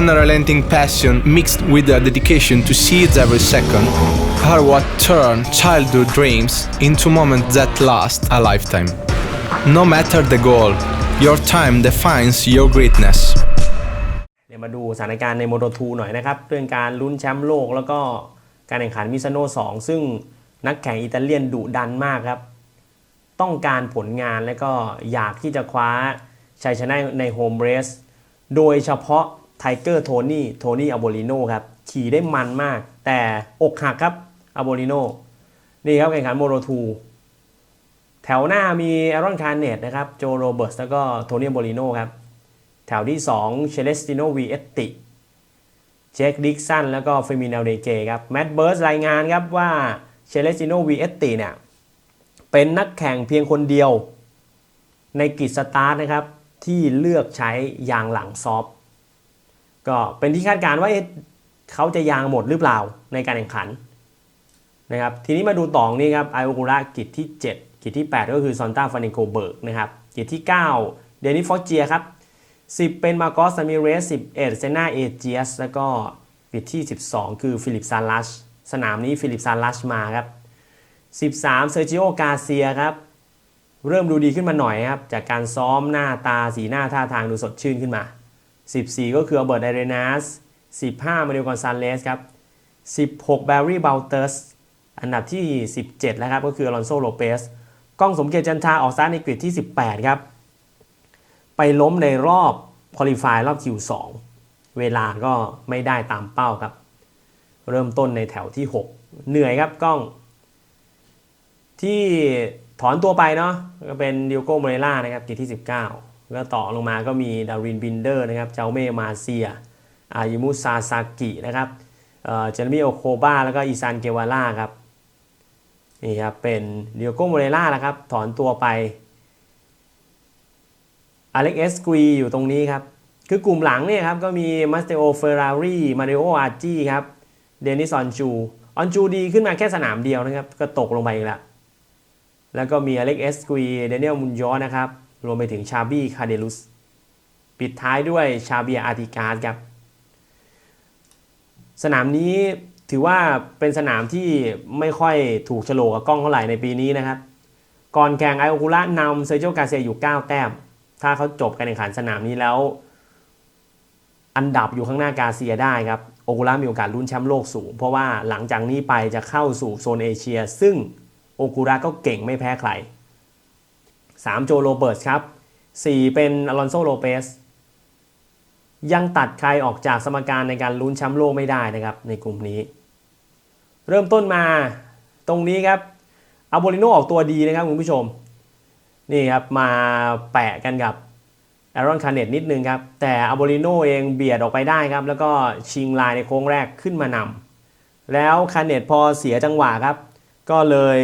unrelenting passion mixed with a dedication to seize every second are what turn childhood dreams into moments that last a lifetime. No matter the goal, your time defines your greatness. เดี๋ยวมาดูสถานการณ์ในโมโต2หน่อยนะครับ เรื่องการลุ้นแชมป์โลกแล้วก็การแข่งขันมิซาโน่2ซึ่งนักแข่งอิตาเลียนดุดันมากครับ ต้องการผลงานและก็อยากที่จะคว้าชัยชนะในโฮมเรสโดยเฉพาะ ไทเกอร์โทนี่โทนี่อโบลิโนครับขี่ได้มันมาก แต่อกหักครับอโบลิโนนี่ครับแข่งขันโมโต2แถวหน้ามีแอรอนคาร์เนตนะครับโจโรเบิร์ตแล้วก็โทนี่อโบลิโนครับแถวที่2เชเลสติโนวีเอตติเจคดิกสันแล้วก็เฟมินาเดเจครับแมตต์เบิร์สรายงานครับว่าเชเลสติโนวีเอตติเนี่ยเป็นนักแข่งเพียงคนเดียวในกิจสตาร์ทนะครับที่เลือกใช้ยางหลังซอฟ ก็เป็นที่คาดการณ์ว่าเขาจะยางหมดหรือเปล่าในการแข่งขันนะครับทีนี้มาดูต่อนี่ครับไอโอกุระกิจที่ 7 กิจที่ 8 ก็คือซอนต้าฟานิโกเบิร์กนะครับกิจที่ 9 เดนิสฟอสเจียครับ10 เป็นมาโกสซามิเรส11เซนาเอเจียสแล้วก็ปิดที่ 12 คือฟิลิปซาลัชสนามนี้ฟิลิปซาลัชมาครับ13เซอร์จิโอกาเซียครับเริ่มดูดีขึ้นมาหน่อยครับจากการซ้อมหน้าตาสีหน้าท่าทางดูสดชื่นขึ้นมา 14 ก็คืออัลเบิร์ตไดเรนัส15 มาเดลกอนซานเลสครับ16 แบร์รี่เบลเตอร์ส อันดับที่ 17 แล้วครับ ก็คืออลอนโซ โลเปสกล้องสมเกียรติจันทราออกซ้ายในกริดที่ 18 ครับ ไปล้มในรอบคุริฟายรอบ Q2 เวลาก็ไม่ได้ตามเป้าครับ เริ่มต้นในแถวที่ 6 เหนื่อยครับกล้อง ที่ถอนตัวไปเนาะ ก็เป็นดิโก้โมเรล่านะครับกิจที่ 19 แล้วต่อลงมาก็มีดารินบินเดอร์นะครับ เจ้าเมมาเซีย อายมุซาซากินะครับเจอร์มีโอโคบาแล้วก็อีซานเกวาล่าครับนี่ครับเป็นเดิโก้โมเรล่านะครับ ถอนตัวไปอเล็กเอสกรีอยู่ตรงนี้ครับ คือกลุ่มหลังเนี่ยครับ ก็มีมาสเตโอเฟอร์รารี่มาริโออาร์จีครับ เดนิสออนจู ออนจูดีขึ้นมาแค่สนามเดียวนะครับ ก็ตกลงไปอีกแล้ว แล้วก็มีอเล็กเอสกรีเดนิเอลมุนยอนะครับ รวมไปถึงชาบี้คาเดลุสปิดท้ายด้วยชาเบียอาร์ติการครับ สนามนี้ถือว่าเป็นสนามที่ไม่ค่อยถูกโฉลกกับกล้องเท่าไหร่ในปีนี้นะครับ ก่อนแข่งไอโอคูระนำเซอร์เจกาเซียอยู่ 9 แต้ม ถ้าเขาจบการแข่งขันสนามนี้แล้ว อันดับอยู่ข้างหน้ากาเซียได้ครับ โอกุระมีโอกาสลุ้นแชมป์โลกสูง เพราะว่าหลังจากนี้ไปจะเข้าสู่โซนเอเชีย ซึ่งโอกุระก็เก่งไม่แพ้ใคร 3 โจโรเบิร์ตครับ 4 เป็นอลอนโซโลเปสยังตัดใครออกจากสมการในการลุ้นแชมป์โลกไม่ได้นะครับในกลุ่มนี้ เริ่มต้นมาตรงนี้ครับอาโบลิโนออกตัวดีนะครับคุณผู้ชม นี่ครับมาแปะกันกับแอรอนคาร์เนตนิดนึงครับ แต่อาโบลิโนเองเบียดออกไปได้ครับ แล้วก็ชิงลายในโค้งแรกขึ้นมานำแล้วคาร์เนตพอเสียจังหวะครับ ก็เลย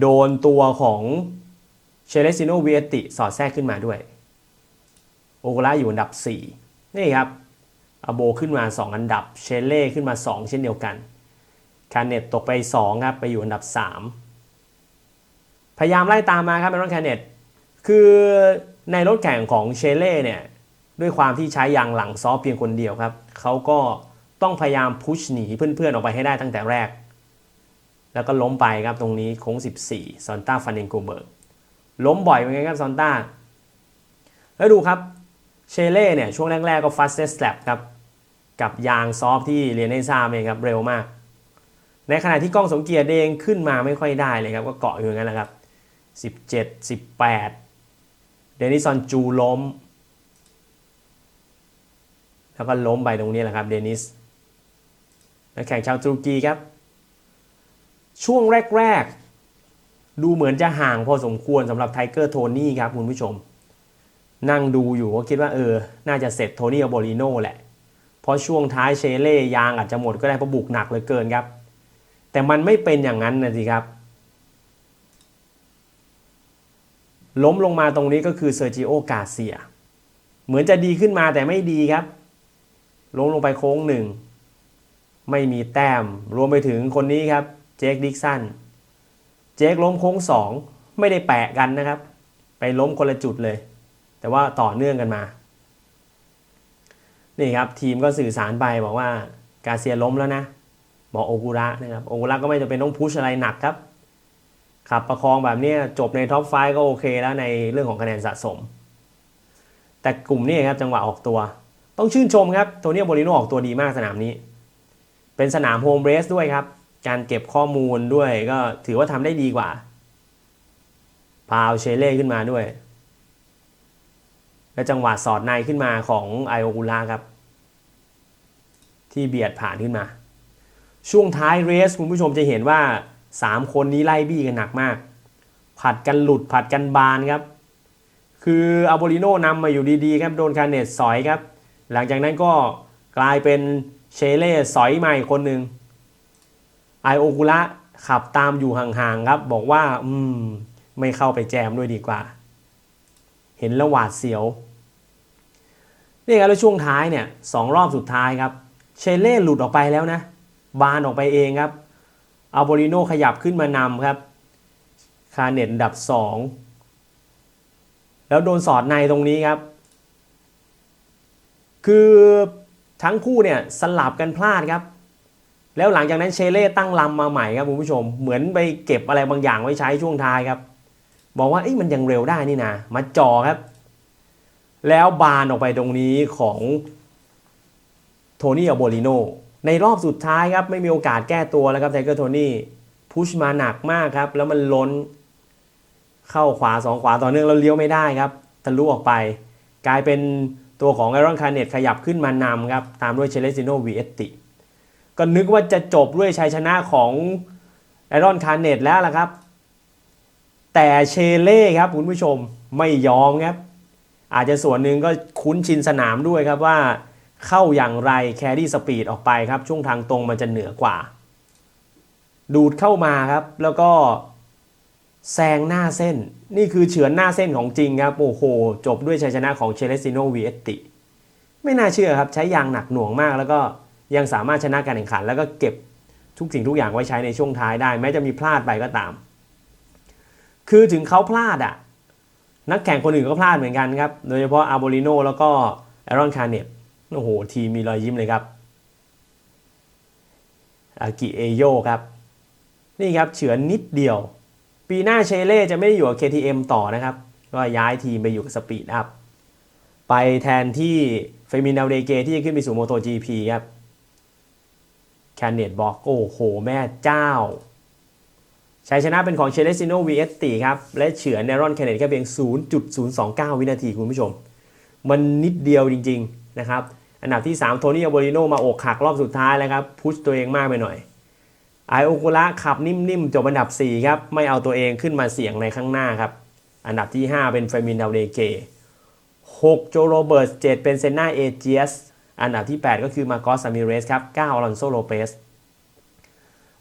โดนตัวของ เชเลซิโนเวียติสอดแทรกขึ้นมาด้วยโอกระอยู่อันดับ 4 นี่ครับอโบขึ้นมา 2 อันดับ เชเล่ขึ้นมา 2 เช่นเดียวกันคาร์เนตตกไป 2 ครับ ไปอยู่อันดับ 3 พยายามไล่ตามมาครับแอรอนคาร์เนตคือในรถแข่งของเชเล่เนี่ย ด้วยความที่ใช้ยางหลังซอฟเพียงคนเดียวครับ เขาก็ต้องพยายามพุชหนีเพื่อนๆ ออกไปให้ได้ตั้งแต่แรก แล้วก็ล้มไปครับตรงนี้โค้ง 14 ซอนต้าฟานเนนโกเบิร์ก ล้มบ่อยเหมือนกันครับซอนต้า แล้วดูครับเชเล่เนี่ยช่วงแรก ๆ ก็ fastest lap ครับ กับยางซอฟที่เรียนให้ทราบเองครับ เร็วมาก ในขณะที่กล้องสมเกียรติเองขึ้นมาไม่ค่อยได้เลยครับ ก็เกาะอยู่งั้นแหละครับ 17 18 เดนิสอนจูล้ม แล้วก็ล้มไปตรงนี้แหละครับเดนิสนักแข่งชาวตุรกีครับ ช่วงแรก ๆ ดูเหมือนจะห่างพอสมควรสำหรับไทเกอร์โทนี่ครับคุณผู้ชม นั่งดูอยู่ก็คิดว่าเออ น่าจะเสร็จโทนี่อโบลิโน่แหละ เพราะช่วงท้ายเชเล่ยางอาจจะหมดก็ได้เพราะบุกหนักเหลือเกินครับ แต่มันไม่เป็นอย่างนั้นนะสิครับ ล้มลงมาตรงนี้ก็คือเซอร์จิโอกาเซีย เหมือนจะดีขึ้นมาแต่ไม่ดีครับ ล้มลงไปโค้งหนึ่ง ไม่มีแต้ม รวมไปถึงคนนี้ครับ เจคดิกสัน เจคล้มโค้งสองไม่ได้แปะกันนะครับ ไปล้มคนละจุดเลย แต่ว่าต่อเนื่องกันมา นี่ครับทีมก็สื่อสารไปบอกว่ากาเซียล้มแล้วนะบอกโอกุระนะครับโอกุระก็ไม่จำเป็นต้องพุชอะไรหนักครับขับประคองแบบนี้จบในท็อปไฟก็โอเคแล้วในเรื่องของคะแนนสะสม แต่กลุ่มนี้ครับจังหวะออกตัว ต้องชื่นชมครับโทนี่โบริโนออกตัวดีมากสนามนี้ เป็นสนามโฮมเรสด้วยครับ การเก็บข้อมูลด้วยก็ถือว่าทำได้ดีกว่า พาวเชเล่ขึ้นมาด้วย และจังหวะสอดในขึ้นมาของไอโอกุล่าครับ ที่เบียดผ่านขึ้นมา ช่วงท้ายเรสคุณผู้ชมจะเห็นว่า 3 คนนี้ไล่บี้กันหนักมาก ผัดกันหลุดผัดกันบานครับ คืออาโบลิโนนำมาอยู่ดีๆครับโดนคาเนตสอยครับ หลังจากนั้นก็กลายเป็นเชเล่สอยใหม่คนหนึ่ง ไอโอกุระขับตามอยู่ห่างๆครับ บอกว่า อืม ไม่เข้าไปแจมด้วยดีกว่า เห็นแล้วหวาดเสียวนี่ครับแล้วช่วงท้ายเนี่ยสองรอบสุดท้ายครับ เชเล่หลุดออกไปแล้วนะ บานออกไปเองครับอัลโบริโนขยับขึ้นมานำครับคาเน็ตอันดับ 2 แล้วโดนสอดในตรงนี้ครับ คือทั้งคู่เนี่ยสลับกันพลาดครับ แล้วหลังจากนั้นเชเล่ตั้งลำมาใหม่ครับคุณผู้ชม เหมือนไปเก็บอะไรบางอย่างไว้ใช้ช่วงท้ายครับ บอกว่าเอ้ยมันยังเร็วได้นี่นะมาจ่อครับ แล้วบานออกไปตรงนี้ของโทนี่อโบลิโนในรอบสุดท้ายครับไม่มีโอกาสแก้ตัวแล้วครับไทเกอร์โทนี่พุชมาหนักมากครับ แล้วมันล้น เข้าขวาสองขวาต่อเนื่องแล้วเลี้ยวไม่ได้ครับทะลุออกไป กลายเป็นตัวของไอรอนคาเนตขยับขึ้นมานำครับ ตามด้วยเชเลซิโนวีเอตติ ก็นึกว่าจะจบด้วยชัยชนะของไอรอนคาร์เนตแล้วล่ะครับ แต่เชเล่ครับคุณผู้ชมไม่ยอมครับ อาจจะส่วนหนึ่งก็คุ้นชินสนามด้วยครับว่าเข้าอย่างไรแครี่สปีดออกไปครับ ช่วงทางตรงมันจะเหนือกว่า ดูดเข้ามาครับ แล้วก็แซงหน้าเส้น นี่คือเฉือนหน้าเส้นของจริงครับ โอ้โห จบด้วยชัยชนะของเชเลซิโนวีเอตติไม่น่าเชื่อครับ ใช้ยางหนักหน่วงมากแล้วก็ ยังสามารถชนะการแข่งขัน แล้วก็เก็บทุกสิ่งทุกอย่างไว้ใช้ในช่วงท้ายได้ แม้จะมีพลาดไปก็ตาม คือถึงเขาพลาดอะนักแข่งคนอื่นก็พลาดเหมือนกันครับ โดยเฉพาะอาร์โบลิโนแล้วก็แอรอนคาร์เนตโอ้โห ทีมมีรอยยิ้มเลยครับ อากิเอโยครับ นี่ครับเฉือนนิดเดียว ปีหน้าเชเล่จะไม่ได้อยู่กับ KTM ต่อนะครับ ก็ย้ายทีมไปอยู่กับสปีดอัพ ไปแทนที่เฟมินาเดเกที่จะขึ้นไปสู่โมโต GP ครับ แคนเนตบอกโอ้โห แม่เจ้าชัยชนะเป็นของเชเลซิโนวีเอสตีครับ และเฉือนเนรอนแคนเนตแค่เพียง 0.029 วินาทีคุณผู้ชม มันนิดเดียวจริง ๆ นะครับ อันดับที่ 3 โทนี่อโบริโนมาอกหักรอบสุดท้ายแล้วครับ พุชตัวเองมากไปหน่อยไอโอกุระขับนิ่มๆ จบอันดับ 4 ครับ ไม่เอาตัวเองขึ้นมาเสี่ยงในข้างหน้าครับ อันดับที่ 5 เป็นเฟมินดาวเดเก6โจโรเบิร์ต7เป็นเซนนาเอเจียส อันดับที่ 8 ก็คือมาโกสซามิเรสครับ9อลอนโซโลเปส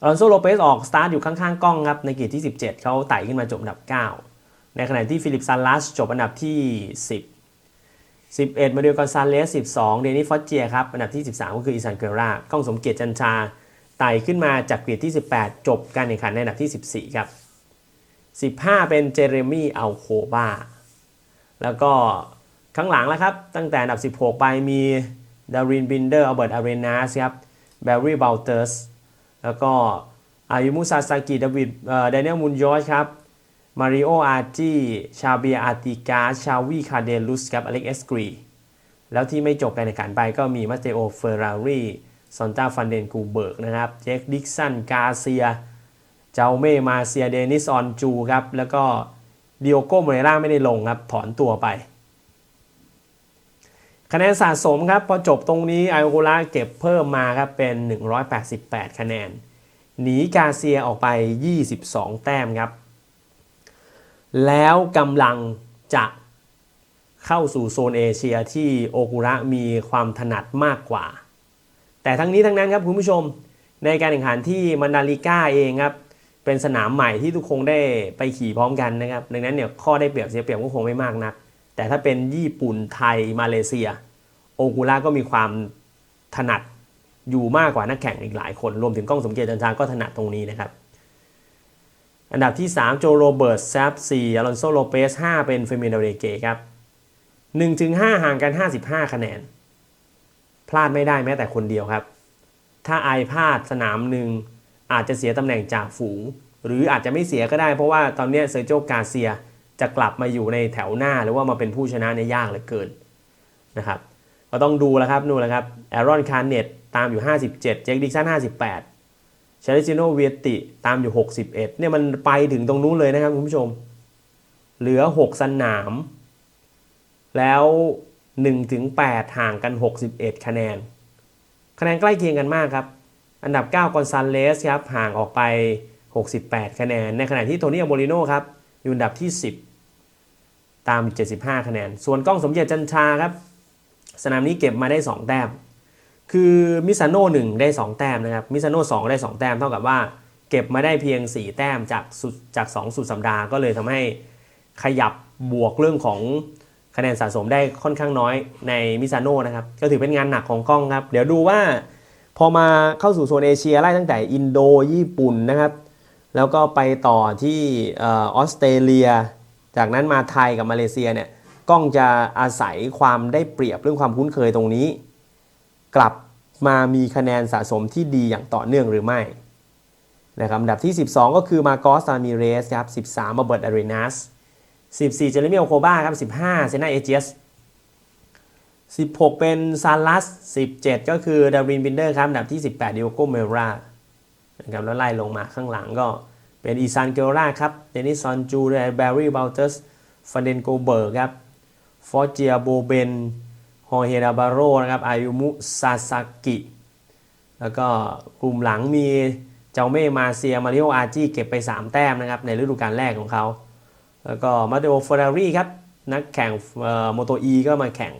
อลอนโซโลเปสออกสตาร์ทอยู่ข้างๆกล้องครับในกีดที่ 17 เขาไต่ขึ้นมาจบอันดับ 9 ในขณะที่ฟิลิปซันลัสจบอันดับที่ 10 11 มาเดลกอนซาเลส 12 เดนิฟอสเจียครับอันดับที่ 13 ก็คืออีซานเกรากล้องสมเกียรติจันชาไต่ขึ้นมาจากกรีดที่ 18 จบการแข่งขันในอันดับที่ 14 ครับ 15 เป็นเจเรมี่อัลโคบาแล้วก็ข้างหลังแล้วครับตั้งแต่อันดับ 16 ไปมี ดารินบินเดอร์อัลเบิร์ตอารีนาสครับแบร์รี่บัลเตอร์สแล้วก็อายุมุซาซากิดาวิดเอ่อแดเนียลมุนยอชครับมาริโออาร์จีชาเบียอาร์ติกาชาวีคาเดลุสครับอเล็กเอสกรีแล้วที่ไม่จบการแข่งขันไปก็มีมาเตโอเฟอร์รารีซอนตาฟันเดนกูเบิร์กนะครับเจคดิกสันกาเซีย เจ้าเม่มาเซียเดนิสออนจูครับแล้วก็ดิโอโกโมเรล่าไม่ได้ลงครับ ถอนตัวไป คะแนนสะสมครับ พอจบตรงนี้ไอโอโกล่าเก็บเพิ่มมาครับเป็น 188 คะแนน หนีกาเซียออกไป 22 แต้มครับ แล้วกำลังจะเข้าสู่โซนเอเชียที่โอกุระมีความถนัดมากกว่า แต่ทั้งนี้ทั้งนั้นครับคุณผู้ชมในการแข่งขันที่มานาลิก้าเองครับเป็นสนามใหม่ที่ทุกคงได้ไปขี่พร้อมกันนะครับ ดังนั้นเนี่ยข้อได้เปรียบเสียเปรียบก็คงไม่มากนัก แต่ถ้าเป็นญี่ปุ่นไทยมาเลเซีย โอกุระก็มีความถนัดอยู่มากกว่านักแข่งอีกหลายคน รวมถึงกล้องสมเกียรติจันทราก็ถนัดตรงนี้นะครับ อันดับที่ 3 โจโรเบิร์ตแซฟ4อลอนโซโลเปส5เป็นเฟมิโนเดเกครับ1-5ห่างกัน 55 คะแนน พลาดไม่ได้แม้แต่คนเดียวครับ ถ้าไอพลาดสนามหนึ่งอาจจะเสียตำแหน่งจากฝูง หรืออาจจะไม่เสียก็ได้เพราะว่าตอนนี้เซอร์โจกาเซียจะกลับมาอยู่ในแถวหน้าหรือว่ามาเป็นผู้ชนะเนี่ยยากเหลือเกินนะครับ ก็ต้องดูแล้วครับนู่นแหละครับแอรอนคาร์เนตตามอยู่ 57 เจคดิกสัน58เชลิซิโนเวียติตามอยู่ 61 เนี่ยมันไปถึงตรงนู้นเลยนะครับคุณผู้ชม เหลือ 6 สนาม แล้ว1ถึง8ห่างกัน 61 คะแนน คะแนนใกล้เคียงกันมากครับ อันดับ 9 กอนซาเลสครับห่างออกไป 68 คะแนน ในขณะที่โทนี่อโมริโนครับอยู่อันดับที่ 10 ตาม 75 คะแนน ส่วนกล้องสมเกียรติจันทราครับ สนามนี้เก็บมาได้ 2 แต้ม คือมิซาโน่หนึ่งได้ 2 แต้มนะครับ มิซาโน่สองได้ 2 แต้มเท่ากับว่า เก็บมาได้เพียง 4 แต้มจากสุดจาก2สุดสัปดาห์ก็เลยทำให้ขยับบวกเรื่องของคะแนนสะสมได้ค่อนข้างน้อยในมิซาโน่นะครับ ก็ถือเป็นงานหนักของกล้องครับ เดี๋ยวดูว่าพอมาเข้าสู่โซนเอเชียไล่ตั้งแต่อินโดญี่ปุ่นนะครับ แล้วก็ไปต่อที่ออสเตรเลีย จากนั้นมาไทยกับมาเลเซียเนี่ย กล้องจะอาศัยความได้เปรียบเรื่องความคุ้นเคยตรงนี้ กลับมามีคะแนนสะสมที่ดีอย่างต่อเนื่องหรือไม่นะครับอันดับที่ 12 ก็คือมาโกสตามิเรสครับ13มาเบิร์ตอารีนัส14 เจเรมีโอโคบ้าครับ15 เซนาเอเจส16 เป็นซาลัส 17 ก็คือดารินบินเดอร์ครับอันดับที่ 18ดิโอโกเมรานะครับแล้วไล่ลงมาข้างหลังก็เป็นอีซานเกลราครับเดนิสซอนจูเรแบร์รี่บัลเตอร์สฟันเดนโกเบิร์กครับ ฟอเจียโบเบนฮอเฮราบาโรนะครับอายุมุซาซากิ แล้วก็กลุ่มหลังมีเจ้าเม่มาเซียมาริโออาร์จีเก็บไป 3 แต้มนะครับในฤดูกาลแรกของเขา แล้วก็มาเตโอเฟอร์รารี่ครับ นักแข่งโมโตอีก็มาแข่ง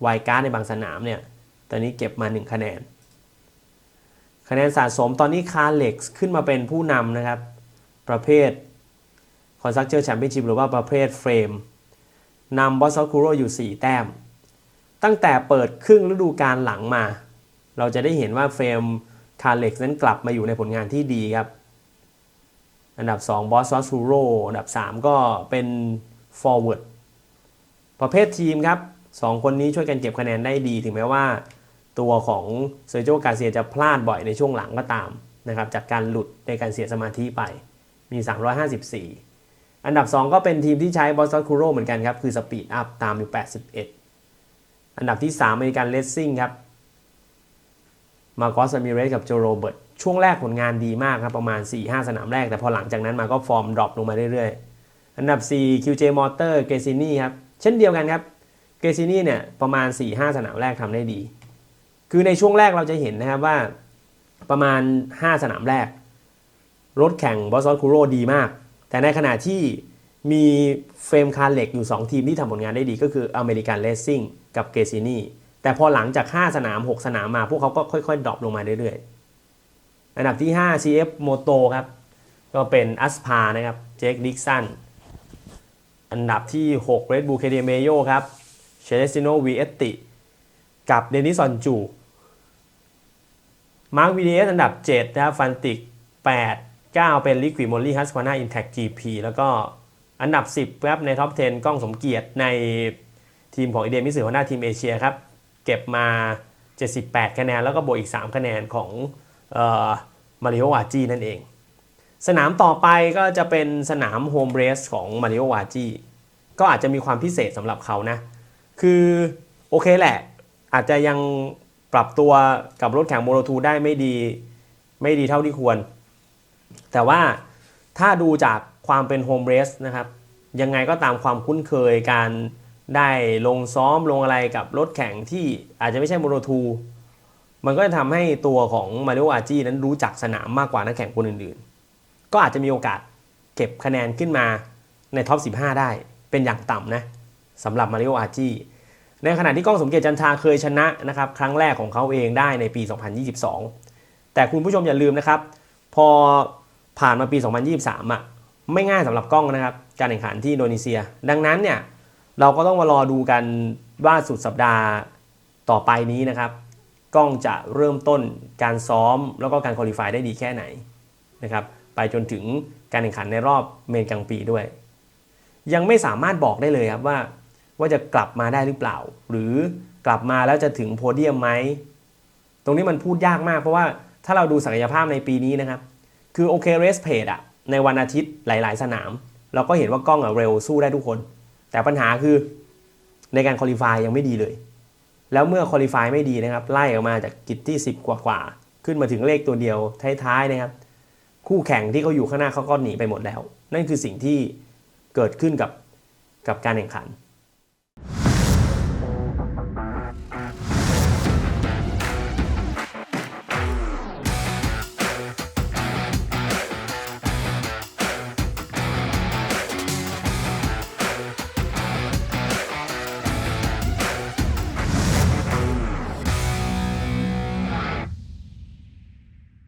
ไวการ์ในบางสนามเนี่ย ตอนนี้เก็บมา 1 คะแนน คะแนนสะสมตอนนี้คาร์เล็กซ์ขึ้นมาเป็นผู้นำนะครับ ประเภทคอนซักเจอร์แชมเปี้ยนชิพหรือว่าประเภทเฟรม นำบอสซอคูโรอยู่ 4 แต้ม ตั้งแต่เปิดครึ่งฤดูกาลหลังมา เราจะได้เห็นว่าเฟรมคาร์เล็กนั้นกลับมาอยู่ในผลงานที่ดีครับ อันดับ 2 บอสซอสูโรอันดับ 3 ก็เป็น forward ประเภททีมครับ 2 คนนี้ช่วยกันเก็บคะแนนได้ดีถึงแม้ว่า ตัวของเซอร์โจกาเซียจะพลาดบ่อยในช่วงหลังก็ตามนะครับจากการหลุดในการเสียสมาธิไปมี 354 อันดับ 2 ก็เป็นทีมที่ใช้บอสซอคูโรเหมือนกันครับ คือสปีดอัพตามอยู่ 81 อันดับที่3เมริกันเลสซิ่งครับ มาโกสมิเรสกับโจโรเบิร์ตช่วงแรกผลงานดีมากครับประมาณ 4-5 สนามแรก แต่พอหลังจากนั้นมาก็ฟอร์มดรอปลงมาเรื่อยๆ อันดับ 4 QJ Motor เกซินี่ครับ เช่นเดียวกันครับ เกซินี่เนี่ยประมาณ 4-5 สนามแรกทำได้ดี คือในช่วงแรกเราจะเห็นนะครับว่าประมาณ 5 สนามแรก รถแข่งบอสซอนคูโรดีมาก แต่ในขณะที่มีเฟรมคาร์เหล็กอยู่ 2 ทีมที่ทำผลงานได้ดีก็คืออเมริกันเลสซิ่งกับเกซินี่แต่พอหลังจาก 5 สนาม 6 สนามมา พวกเขาก็ค่อยๆดรอปลงมาเรื่อยๆ อันดับที่ 5 CF Moto ครับ ก็เป็นอัสพานะครับ เจคดิกสัน อันดับที่ 6 Red Bull KTM a y o ครับเชเลซิโนวีเอตติกับเดนิสซอนจู มาร์ควีเอสอันดับ 7 นะครับ ฟันติก 8 9 เป็นลิควิมอลลี่ฮัสควาน่าอินแท็ก GP แล้วก็อันดับ 10ครับในท็อป 10 กล้องสมเกียรติในทีมของอีเดมิสึหัวหน้าทีมเอเชียครับ เก็บมา 78 คะแนน แล้วก็บวกอีก 3 คะแนนของมาริโอวาจีนั่นเอง สนามต่อไปก็จะเป็นสนามโฮมเรสของมาริโอวาจีก็อาจจะมีความพิเศษสำหรับเขานะ คือโอเคแหละ อาจจะยังปรับตัวกับรถแข่งโมโนทูได้ไม่ดีไม่ดีเท่าที่ควร แต่ว่าถ้าดูจากความเป็นโฮมเรสนะครับ ยังไงก็ตามความคุ้นเคยการได้ลงซ้อมลงอะไรกับรถแข่งที่อาจจะไม่ใช่โมโนทู มันก็จะทำให้ตัวของมาริโออาจีนั้นรู้จักสนามมากกว่านักแข่งคนอื่นๆ ก็อาจจะมีโอกาสเก็บคะแนนขึ้นมาในท็อป 15 ได้เป็นอย่างต่ำนะสำหรับมาริโออาจีในขณะที่ก้องสมเกียรติจันทราเคยชนะนะครับครั้งแรกของเขาเองได้ในปี 2022 แต่คุณผู้ชมอย่าลืมนะครับ พอ ผ่านมาปี 2023 อะ ไม่ง่ายสำหรับกล้องนะครับ การแข่งขันที่อินโดนีเซีย ดังนั้นเนี่ยเราก็ต้องมารอดูกันว่าสุดสัปดาห์ต่อไปนี้นะครับ กล้องจะเริ่มต้นการซ้อมแล้วก็การคุริฟายได้ดีแค่ไหนนะครับไปจนถึงการแข่งขันในรอบเมนกลางปีด้วย ยังไม่สามารถบอกได้เลยครับว่า ว่าจะกลับมาได้หรือเปล่า หรือกลับมาแล้วจะถึงโพเดียมไหมตรงนี้มันพูดยากมากเพราะว่าถ้าเราดูศักยภาพในปีนี้นะครับ คือโอเคเรสเพดอะในวันอาทิตย์หลาย ๆ สนาม เราก็เห็นว่ากล้องอะเร็วสู้ได้ทุกคน แต่ปัญหาคือในการคอลี่ฟายยังไม่ดีเลย แล้วเมื่อคอลี่ฟายไม่ดีนะครับ ไล่ออกมาจากกิจที่ 10 กว่ากว่าขึ้นมาถึงเลขตัวเดียวท้ายๆนะครับ คู่แข่งที่เขาอยู่ข้างหน้าเขาก็หนีไปหมดแล้ว นั่นคือสิ่งที่เกิดขึ้นกับกับการแข่งขัน